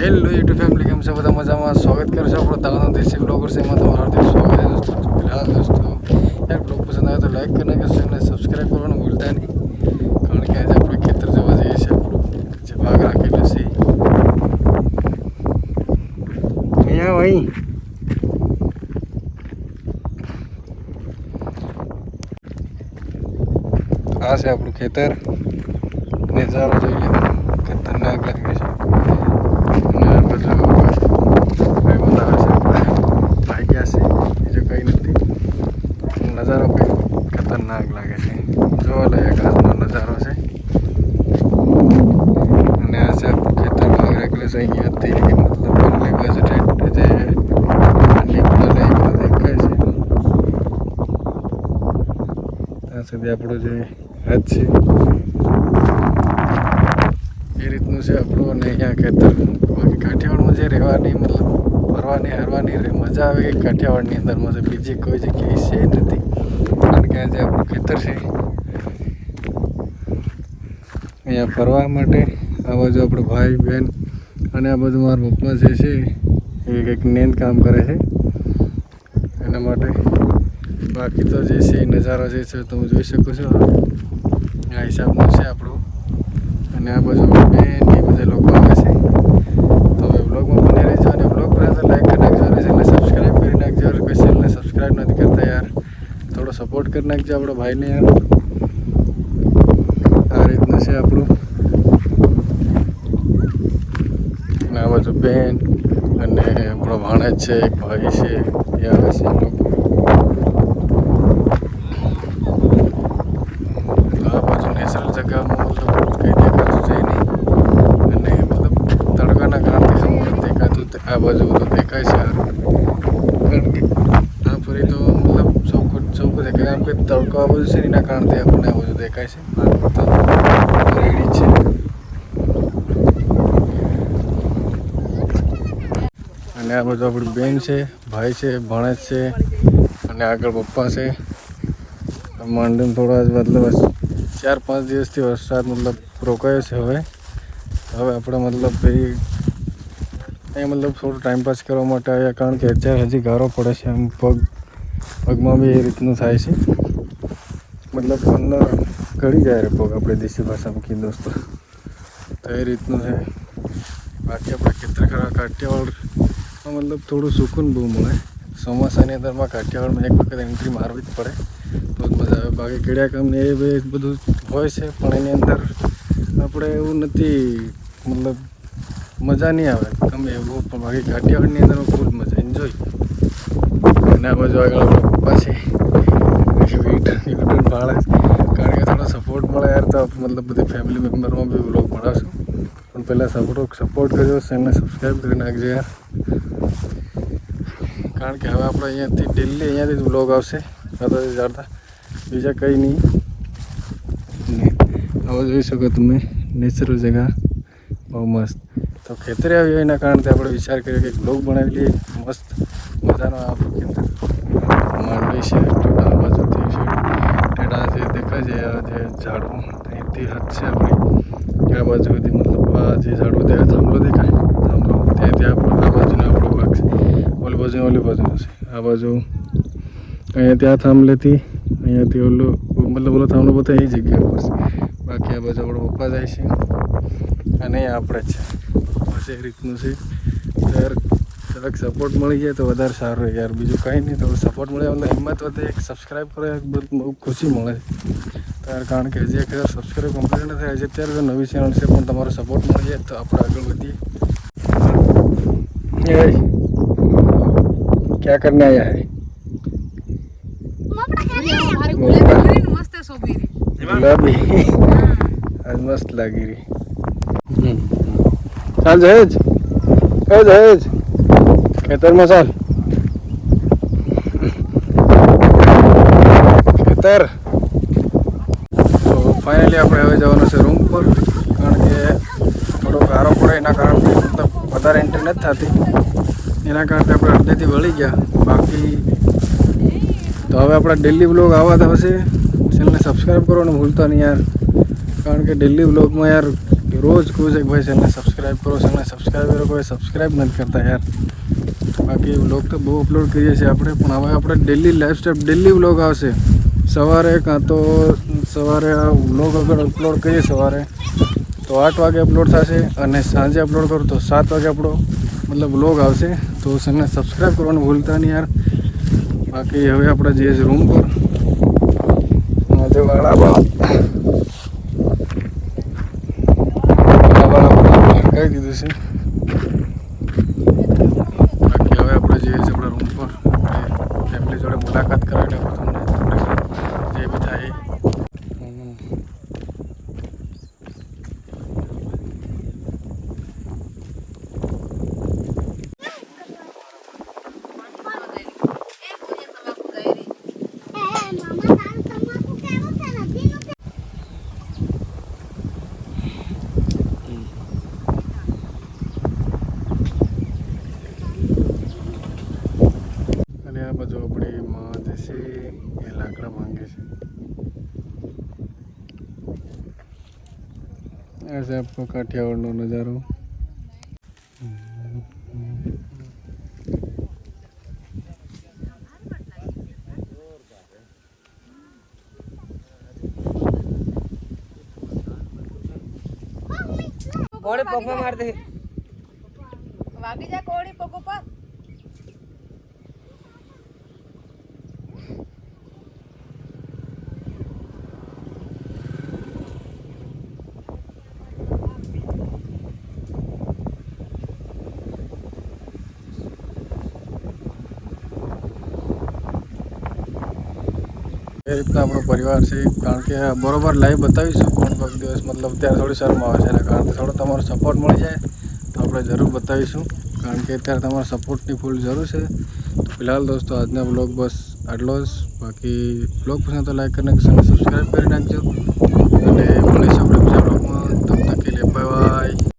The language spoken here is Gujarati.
હેલો યુટ્યુબ ફેમિલી કેમ છો? બધા મજામાં? સ્વાગત કરશો આપણો દાદાનો દેશી બ્લોગર છે એમાં તમારું હાર્દિક સ્વાગત છે દોસ્તો. ફિલહાલ દોસ્તો યાર બ્લોગ પસંદ આવે તો લાઈક કરી નાખજો અને સબસ્ક્રાઈબ કરવાનું ભૂલતા નહીં. કારણ કે આજે આપણે ખેતર જોવા જઈએ છીએ આપણું. જે ભાગ રાખેલો છે. અહીંયા ભાઈ આ છે આપણું ખેતર. નજારો જોઈ લે ખતરનાક લાગે છે અને આ બધું ભાઈબંધ આવે છે ભાઈ ગયા છે બીજું કંઈ નથી નજારો કંઈ ખતરનાક લાગે છે જોવા લાયક આજનો નજારો છે અને આ છે આપણું ખેતર ભાગ રાખેલું છે અહીંયાથી મતલબ બંને બાજુ ટેટ જે નીકળે એ બધું દેખાય છે ત્યાં સુધી આપણું જે હાથ છે, એ રીતનું છે આપણું અને અહીંયા ખેતર. બાકી કાઠિયાવાડમાં જે રહેવાની, મતલબ ફરવાની, હરવાની મજા આવે એ કાઠિયાવાડની અંદરમાં. છે બીજી કોઈ જગ્યાએ છે નથી. કારણ કે આજે આપણું ખેતર છે. અહીંયા ફરવા માટે આ બાજુ આપણો ભાઈ બહેન અને આ બધું મારા પપ્પા જે છે, એ કંઈક નેન કામ કરે છે. એના માટે બાકી તો જે છે એ નજારો જે છે તમે જોઈ શકો છો. આ હિસાબનું છે આપણું. અને આ બાજુ બેન એ બધા લોકો આવે છે. તો હવે બ્લોગમાં બને રહેજો અને બ્લોગ પર લાઈક કરી નાખજો અને સબસ્ક્રાઈબ કરી નાખજો. કોઈ ચેનલને સબસ્ક્રાઈબ નથી કરતા યાર. થોડો સપોર્ટ કરી નાખજો આપણો ભાઈને યાર. આ રીતનું છે આપણું. આ બાજુ બેન અને આપણો ભાણેજ છે, એક ભાઈ છે, એ આવે છે. લોકો આ બાજુ નેચરલ જગ્યામાં મતલબ કંઈ દેખાતું છે નહીં અને મતલબ તડકાના કારણથી સમૂહ દેખાતું તે આ બાજુ બધું દેખાય છે આ ફરી તો મતલબ ચોખ્ખું ચોખ્ખું દેખાય. કારણ કે તડકો આ બધું છે એના કારણથી આપણને આ બધું દેખાય છે. અને આ બધું આપણી બેન છે, ભાઈ છે, ભણેજ છે, અને આગળ પપ્પા છે. માંડીને થોડા મતલબ ચાર પાંચ દિવસથી વરસાદ મતલબ રોકાયો છે હવે. હવે આપણે મતલબ ભાઈ અહીં મતલબ થોડું ટાઈમપાસ કરવા માટે આવ્યા કારણ કે અત્યારે હજી ગારો પડે છે એમ પગ, પગમાં બી એ રીતનું થાય છે. મતલબ અંદર ગળી જાય રે પગ આપણે દેશી ભાષામાં કીધું દોસ્તો. તો એ રીતનું છે. બાકી આપણે ખેતર ખરા કાઠિયાવાડમાં મતલબ થોડું સુકૂન બહુ મળે. ચોમાસાની અંદરમાં કાઠિયાવાડમાં એક વખત એન્ટ્રી મારવી જ પડે. જ મજા આવે બાકી કીડિયા કામ એ બધું હોય છે, પણ એની અંદર આપણે એવું નથી, મતલબ મજા નહીં આવે. ગમે એવું પણ બાકી કાઠિયાવાડની અંદર ફૂલ મજા એન્જોય આ બાજુ આગળ પપ્પા છે યુટ્યુબ ભાડે. કારણ કે થોડો સપોર્ટ મળે યાર, તો મતલબ બધી ફેમિલી મેમ્બરમાં બી વ્લોગ ભણાવશો પણ પહેલાં સપોર્ટ સપોર્ટ કરજો ચેનલને સબસ્ક્રાઈબ કરી નાખજો યાર. કારણ કે હવે આપણે અહીંયાથી ડેલી અહીંયાથી જ વ્લોગ આવશે. જતા જાતા બીજા કંઈ નહીં. આવો જોઈ શકો તમે. નેચરલ જગા બહુ મસ્ત. તો ખેતરે આવ્યો એના કારણે આપણે વિચાર કર્યો કે બ્લોગ બનાવી લઈએ. મસ્ત મજાનો આપણું માંડવી છે, આ બાજુથી છે, ટેડા જે દેખાય છે, આ જે ઝાડવું અહીંથી હદ છે આપણી. આ બાજુ સુધી મતલબ આ જે ઝાડવું ત્યાં થાંભલો દેખાય. થાંભલો. ત્યાં ત્યાં આ બાજુનો આપણો ભાગ છે. ઓલી બાજુ ઓલી બાજુનો છે. આ બાજુ અહીંયા ત્યાં થાંભલેથી અહીંયાથી ઓલું, મતલબ ઓલો થાંભલો બધા એ જગ્યા ઉપર છે. બાકી આ બાજુ આપણો પપ્પા જાય છે. અને આપણે છે. એક રીતનું છે. યાર જરાક સપોર્ટ મળી જાય તો વધારે સારું રહે યાર. બીજું કંઈ નહીં તો સપોર્ટ મળે અને હિંમત વધે એક સબસ્ક્રાઈબ કરે એક બહુ ખુશી મળે. યાર કારણ કે હજી એક હજાર સબસ્ક્રાઈબ કમ્પ્લીટ નથી હજી અત્યારે નવી ચેનલ છે પણ તમારો સપોર્ટ મળી જાય તો આપણે આગળ વધીએ. ક્યાં કરને આયા હે. આજ મસ્ત લાગી રહી. હમ. ચાલ જહેજ એ જહેજ ખેતરમાં ચાલ. ખેતર. તો ફાઇનલી આપણે હવે જવાનું છે રૂમ પર, કારણ કે થોડો ગારો પડે, એના કારણથી મતલબ વધારે એન્ટ્રી નથી થતી. એના કારણે આપણે અડધેથી વળી ગયા. બાકી તો હવે આપણા ડેલી બ્લોગ આવવા હશે. ચેનલને સબસ્ક્રાઈબ કરવાનું ભૂલતા નહીં યાર. કારણ કે ડેલી બ્લોગમાં યાર રોજ કહું છું કે ભાઈ ચેનલને સબસ્ક્રાઈબ કરો ચેનલને સબસ્ક્રાઈબ કરો, કોઈ સબસ્ક્રાઈબ નથી કરતા યાર. બાકી વ્લોગ તો બહુ અપલોડ કરીએ છીએ આપણે, પણ હવે આપણે daily life style daily vlog આવશે. સવારે કાં તો સવારે આ વ્લોગ અગર અપલોડ કરીએ સવારે, તો આઠ વાગે અપલોડ થશે અને સાંજે અપલોડ કરું તો સાત વાગે આપણો મતલબ વ્લોગ આવશે. તો ચેનલને સબસ્ક્રાઈબ કરવાનું ભૂલતા નહીં યાર. બાકી હવે આપણે જઈએ છીએ રૂમ પર. આજે વાળા વાળા વાળા કહી દીધું છે બાકી હવે આપણે જઈએ છીએ આપણા રૂમ પર આપણે ફેમિલી જોડે મુલાકાત કરાવીને આપણે તમને થોડીક જે બી થાય એ. હમ. અને આ બાજુ આપણી માં જે છે એ લાકડા માંગે છે. આ છે આપણો કાઠિયાવાડનો નજારો. ઘોડે પગમાં મારતી. દે વાગી જા કોળી પગ ઉપર. એ રીતના આપણો પરિવાર છે, કારણ કે બરોબર લાઈવ બતાવીશું પણ કોઈક દિવસ. મતલબ ત્યારે થોડી શરમ આવે છે એના કે થોડો તમારો સપોર્ટ મળી જાય, તો આપણે જરૂર બતાવીશું. કારણ કે અત્યારે તમારા સપોર્ટની ફૂલ જરૂર છે. તો ફિલહાલ દોસ્તો, આજના બ્લોગ બસ આટલો જ. બાકી બ્લોગ પસંદ તો લાઈક કરી નાખજો. અને સબસ્ક્રાઈબ કરી નાખજો